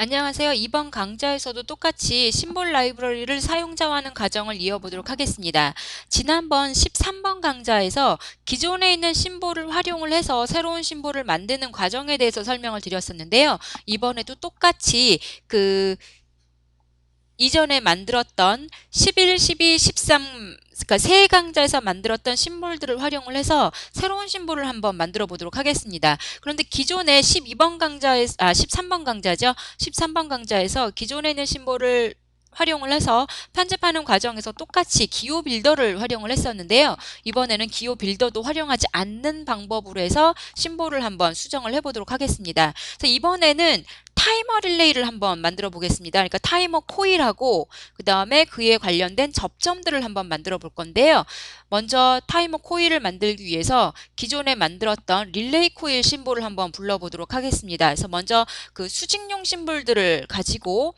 안녕하세요. 이번 강좌에서도 똑같이 심볼 라이브러리를 사용자화하는 과정을 이어보도록 하겠습니다. 지난번 13번 강좌에서 기존에 있는 심볼을 활용을 해서 새로운 심볼을 만드는 과정에 대해서 설명을 드렸었는데요. 이번에도 똑같이 그 이전에 만들었던 11, 12, 13 그러니까 세 강좌에서 만들었던 심볼들을 활용을 해서 새로운 심볼을 한번 만들어 보도록 하겠습니다. 그런데 기존에 12번 강좌에 아 13번 강좌죠. 13번 강좌에서 기존에 있는 심볼을 활용을 해서 편집하는 과정에서 똑같이 기호 빌더를 활용을 했었는데요. 이번에는 기호 빌더도 활용하지 않는 방법으로 해서 심볼을 한번 수정을 해보도록 하겠습니다. 그래서 이번에는 타이머 릴레이를 한번 만들어 보겠습니다. 그러니까 타이머 코일하고 그 다음에 그에 관련된 접점들을 한번 만들어 볼 건데요. 먼저 타이머 코일을 만들기 위해서 기존에 만들었던 릴레이 코일 심볼을 한번 불러보도록 하겠습니다. 그래서 먼저 그 수직용 심볼들을 가지고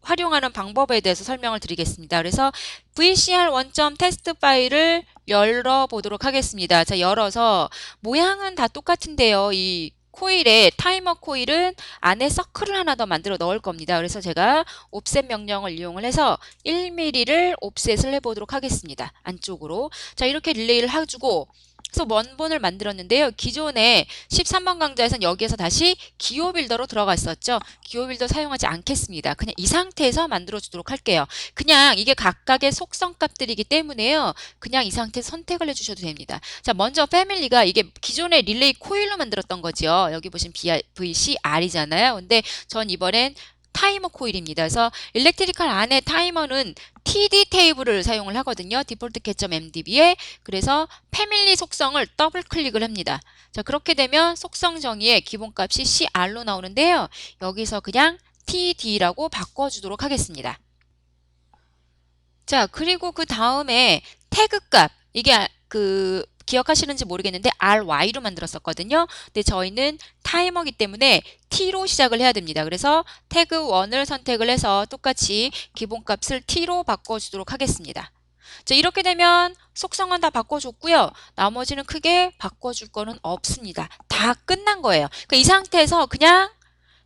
활용하는 방법에 대해서 설명을 드리겠습니다. 그래서 VCR 원점 테스트 파일을 열어보도록 하겠습니다. 자, 열어서 모양은 다 똑같은데요. 이 코일에 타이머 코일은 안에 서클을 하나 더 만들어 넣을 겁니다. 그래서 제가 옵셋 명령을 이용을 해서 1mm를 옵셋을 해보도록 하겠습니다. 안쪽으로. 자, 이렇게 릴레이를 해주고 그래서 원본을 만들었는데요. 기존에 13번 강좌에서는 여기에서 다시 기호 빌더로 들어가 있었죠. 기호 빌더 사용하지 않겠습니다. 그냥 이 상태에서 만들어 주도록 할게요. 그냥 이게 각각의 속성 값들이기 때문에요. 그냥 이 상태에서 선택을 해 주셔도 됩니다. 자, 먼저 패밀리가 이게 기존에 릴레이 코일로 만들었던 거죠. 여기 보시면 VCR이잖아요. 근데 전 이번엔 타이머 코일입니다. 그래서 일렉트리컬 안에 타이머는 TD 테이블을 사용을 하거든요. 디폴트 캐점 MDB에 그래서 패밀리 속성을 더블 클릭을 합니다. 자 그렇게 되면 속성 정의의 기본값이 CR로 나오는데요. 여기서 그냥 TD라고 바꿔주도록 하겠습니다. 자 그리고 그 다음에 태그값 이게 그 기억하시는지 모르겠는데 RY로 만들었었거든요. 근데 저희는 타이머기 때문에 T로 시작을 해야 됩니다. 그래서 태그 1을 선택을 해서 똑같이 기본값을 T로 바꿔주도록 하겠습니다. 자, 이렇게 되면 속성은 다 바꿔줬고요. 나머지는 크게 바꿔줄 거는 없습니다. 다 끝난 거예요. 그러니까 이 상태에서 그냥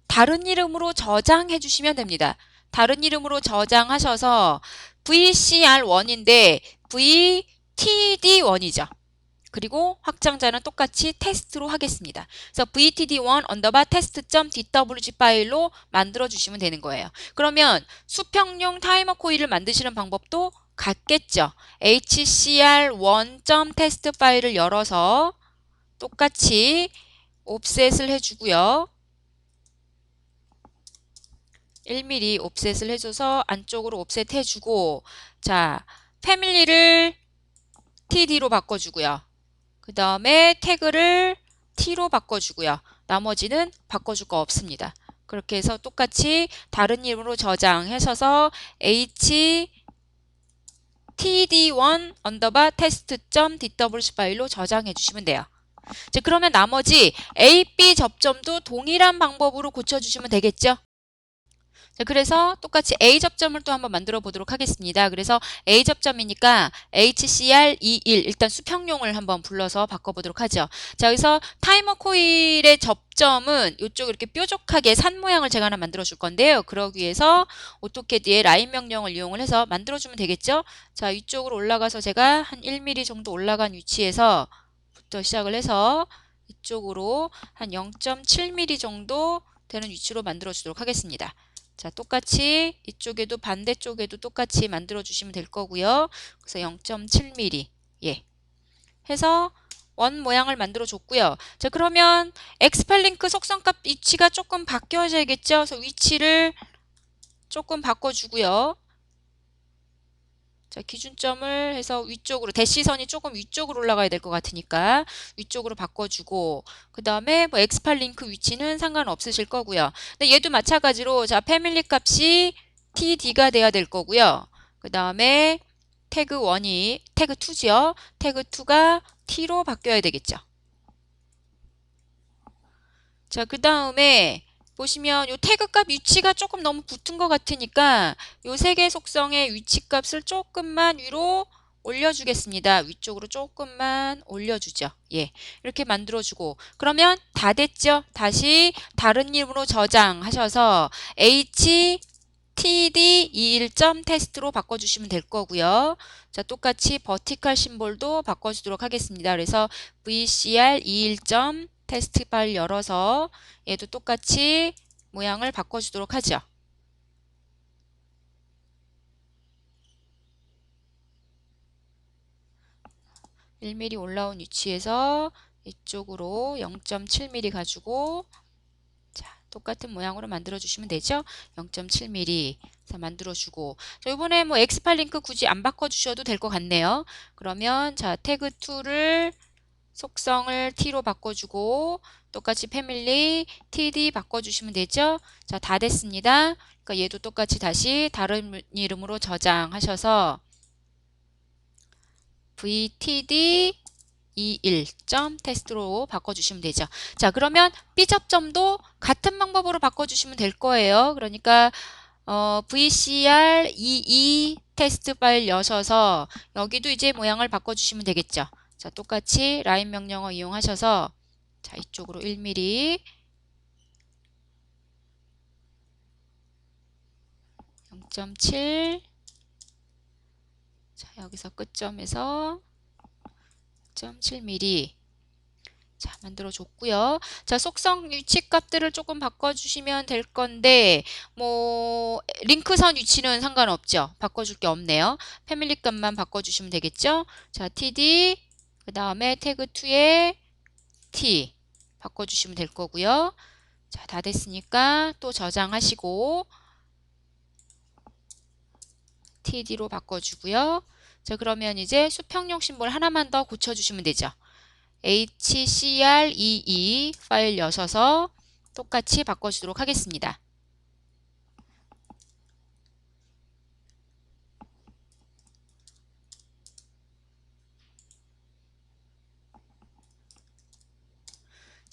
다른 이름으로 저장해 주시면 됩니다. 다른 이름으로 저장하셔서 VCR1인데 VTD1이죠. 그리고 확장자는 똑같이 테스트로 하겠습니다. 그래서 vtd1 언더바 테스트.dwg 파일로 만들어 주시면 되는 거예요. 그러면 수평용 타이머 코일을 만드시는 방법도 같겠죠. hcr1.test 파일을 열어서 똑같이 옵셋을 해주고요. 1mm 옵셋을 해줘서 안쪽으로 옵셋 해주고 자 패밀리를 td로 바꿔주고요. 그 다음에 태그를 t로 바꿔주고요. 나머지는 바꿔줄 거 없습니다. 그렇게 해서 똑같이 다른 이름으로 저장하셔서 h td1 언더바 테스트.dwc 파일로 저장해 주시면 돼요. 자, 그러면 나머지 A, B 접점도 동일한 방법으로 고쳐주시면 되겠죠? 자, 그래서 똑같이 A 접점을 또 한번 만들어 보도록 하겠습니다. 그래서 A 접점이니까 HCR21 일단 수평용을 한번 불러서 바꿔보도록 하죠. 자, 여기서 타이머 코일의 접점은 이쪽 이렇게 뾰족하게 산 모양을 제가 하나 만들어 줄 건데요. 그러기 위해서 오토캐드의 라인 명령을 이용을 해서 만들어 주면 되겠죠. 자, 이쪽으로 올라가서 제가 한 1mm 정도 올라간 위치에서 부터 시작을 해서 이쪽으로 한 0.7mm 정도 되는 위치로 만들어 주도록 하겠습니다. 자, 똑같이 이쪽에도 반대쪽에도 똑같이 만들어 주시면 될 거고요. 그래서 0.7mm. 예. 해서 원 모양을 만들어 줬고요. 자, 그러면 엑스팔링크 속성값 위치가 조금 바뀌어야겠죠? 그래서 위치를 조금 바꿔 주고요. 자, 기준점을 해서 위쪽으로 대시선이 조금 위쪽으로 올라가야 될 것 같으니까 위쪽으로 바꿔주고 그 다음에 뭐 X8 링크 위치는 상관없으실 거고요. 근데 얘도 마찬가지로 자 패밀리 값이 TD가 돼야 될 거고요. 그 다음에 태그 1이 태그 2죠. 태그 2가 T로 바뀌어야 되겠죠. 자, 그 다음에 보시면 요 태그값 위치가 조금 너무 붙은 것 같으니까 요 세 개 속성의 위치값을 조금만 위로 올려주겠습니다. 위쪽으로 조금만 올려주죠. 예, 이렇게 만들어주고 그러면 다 됐죠? 다시 다른 이름으로 저장하셔서 h td 21점 테스트로 바꿔주시면 될 거고요. 자, 똑같이 버티컬 심볼도 바꿔주도록 하겠습니다. 그래서 vcr 21점 테스트 파일 열어서 얘도 똑같이 모양을 바꿔주도록 하죠. 1mm 올라온 위치에서 이쪽으로 0.7mm 가지고 자, 똑같은 모양으로 만들어 주시면 되죠. 0.7mm 자, 만들어 주고 자, 이번에 뭐 X8 링크 굳이 안 바꿔 주셔도 될 것 같네요. 그러면 자, 태그 2를 속성을 T로 바꿔주고 똑같이 패밀리 TD 바꿔주시면 되죠. 자, 다 됐습니다. 그러니까 얘도 똑같이 다시 다른 이름으로 저장하셔서 VTD 21점 테스트로 바꿔주시면 되죠. 자, 그러면 B접점도 같은 방법으로 바꿔주시면 될 거예요. 그러니까 어, VCR 22 테스트 파일 여셔서 여기도 이제 모양을 바꿔주시면 되겠죠. 자, 똑같이 라인 명령어 이용하셔서 자, 이쪽으로 1mm 0.7 자, 여기서 끝점에서 0.7mm 자, 만들어 줬고요. 자, 속성 위치 값들을 조금 바꿔 주시면 될 건데 뭐 링크선 위치는 상관없죠. 바꿔 줄 게 없네요. 패밀리 값만 바꿔 주시면 되겠죠? 자, td 그 다음에 태그 2에 t 바꿔 주시면 될 거고요. 자, 다 됐으니까 또 저장하시고 td로 바꿔주고요. 자, 그러면 이제 수평용 심볼 하나만 더 고쳐주시면 되죠. HCR22 파일 여셔서 똑같이 바꿔주도록 하겠습니다.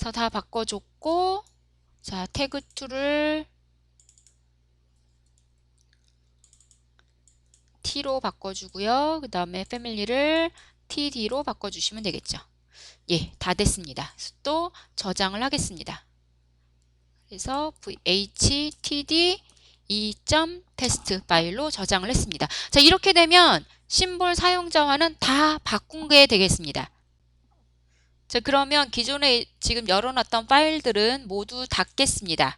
자, 다 바꿔줬고, 자, 태그 2를 T로 바꿔주고요. 그 다음에 패밀리를 TD로 바꿔주시면 되겠죠. 예, 다 됐습니다. 또 저장을 하겠습니다. 그래서 VHTD 2점 테스트 파일로 저장을 했습니다. 자, 이렇게 되면 심볼 사용자와는 다 바꾼 게 되겠습니다. 자, 그러면 기존에 지금 열어놨던 파일들은 모두 닫겠습니다.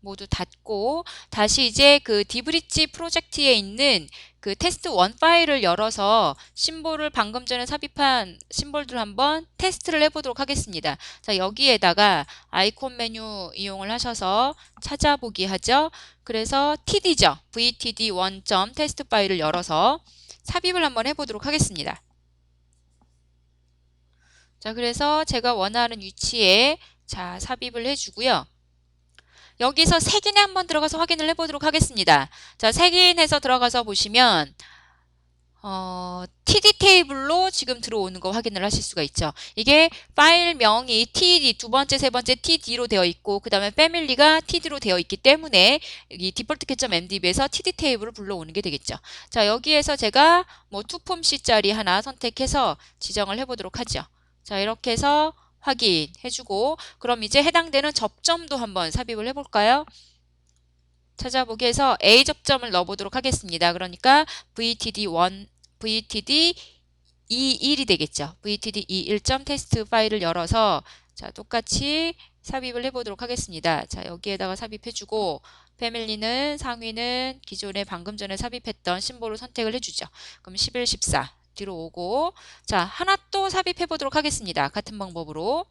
모두 닫고 다시 이제 그 디브리지 프로젝트에 있는 그 테스트 원 파일을 열어서 심볼을 방금 전에 삽입한 심볼들 한번 테스트를 해보도록 하겠습니다. 자 여기에다가 아이콘 메뉴 이용을 하셔서 찾아보기 하죠. 그래서 td죠. vtd 1점 테스트 파일을 열어서 삽입을 한번 해보도록 하겠습니다. 자 그래서 제가 원하는 위치에 자 삽입을 해주고요. 여기서 색인에 한번 들어가서 확인을 해보도록 하겠습니다. 자, 색인에서 들어가서 보시면 어, TD 테이블로 지금 들어오는 거 확인을 하실 수가 있죠. 이게 파일명이 TD 두 번째, 세 번째 TD로 되어 있고 그 다음에 패밀리가 TD로 되어 있기 때문에 이 디폴트 캐점 MDB에서 TD 테이블을 불러오는 게 되겠죠. 자 여기에서 제가 뭐 투폼 C짜리 하나 선택해서 지정을 해보도록 하죠. 자 이렇게 해서 확인해주고 그럼 이제 해당되는 접점도 한번 삽입을 해볼까요? 찾아보기에서 A 접점을 넣어보도록 하겠습니다. 그러니까 VTD1, VTD 21이 되겠죠. VTD 21점 테스트 파일을 열어서 자 똑같이 삽입을 해보도록 하겠습니다. 자 여기에다가 삽입해주고 패밀리는 상위는 기존에 방금 전에 삽입했던 심볼을 선택을 해주죠. 그럼 11, 14 뒤로 오고 자 하나 또 삽입해 보도록 하겠습니다. 같은 방법으로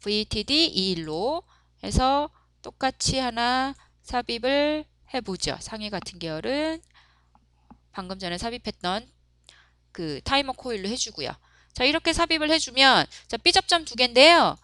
VTD 21로 해서 똑같이 하나 삽입을 해보죠. 상위 같은 계열은 방금 전에 삽입했던 그 타이머 코일로 해주고요. 자 이렇게 삽입을 해주면 자 B 접점 두 개인데요.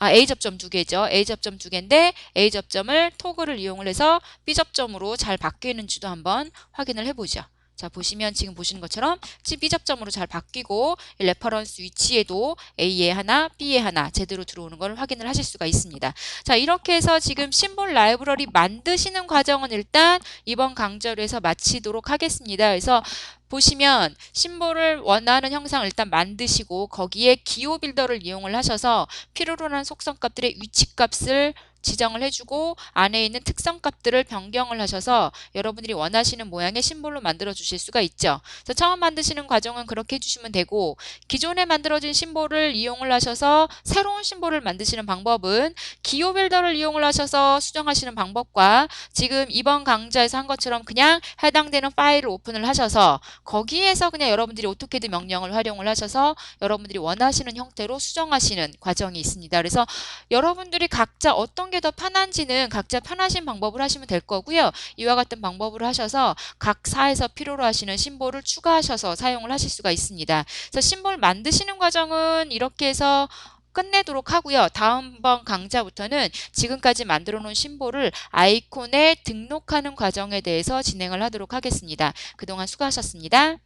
아, A 접점 두 개죠. A 접점 두 개인데 A 접점을 토글을 이용을 해서 B 접점으로 잘 바뀌는지도 한번 확인을 해보죠. 자 보시면 지금 보시는 것처럼 B접점으로 잘 바뀌고 레퍼런스 위치에도 A에 하나, B에 하나 제대로 들어오는 걸 확인을 하실 수가 있습니다. 자 이렇게 해서 지금 심볼 라이브러리 만드시는 과정은 일단 이번 강좌로해서 마치도록 하겠습니다. 그래서 보시면 심볼을 원하는 형상을 일단 만드시고 거기에 기호 빌더를 이용을 하셔서 필요로 하는 속성값들의 위치값을 지정을 해주고 안에 있는 특성 값들을 변경을 하셔서 여러분들이 원하시는 모양의 심볼로 만들어 주실 수가 있죠. 그래서 처음 만드시는 과정은 그렇게 해주시면 되고 기존에 만들어진 심볼을 이용을 하셔서 새로운 심볼을 만드시는 방법은 기호 빌더를 이용을 하셔서 수정하시는 방법과 지금 이번 강좌에서 한 것처럼 그냥 해당되는 파일을 오픈을 하셔서 거기에서 그냥 여러분들이 오토캐드 명령을 활용을 하셔서 여러분들이 원하시는 형태로 수정하시는 과정이 있습니다. 그래서 여러분들이 각자 어떤 게 더 편한지는 각자 편하신 방법을 하시면 될 거고요. 이와 같은 방법으로 하셔서 각 사에서 필요로 하시는 심볼을 추가하셔서 사용을 하실 수가 있습니다. 그래서 심볼 만드시는 과정은 이렇게 해서 끝내도록 하고요. 다음번 강좌부터는 지금까지 만들어 놓은 심볼을 아이콘에 등록하는 과정에 대해서 진행을 하도록 하겠습니다. 그동안 수고하셨습니다.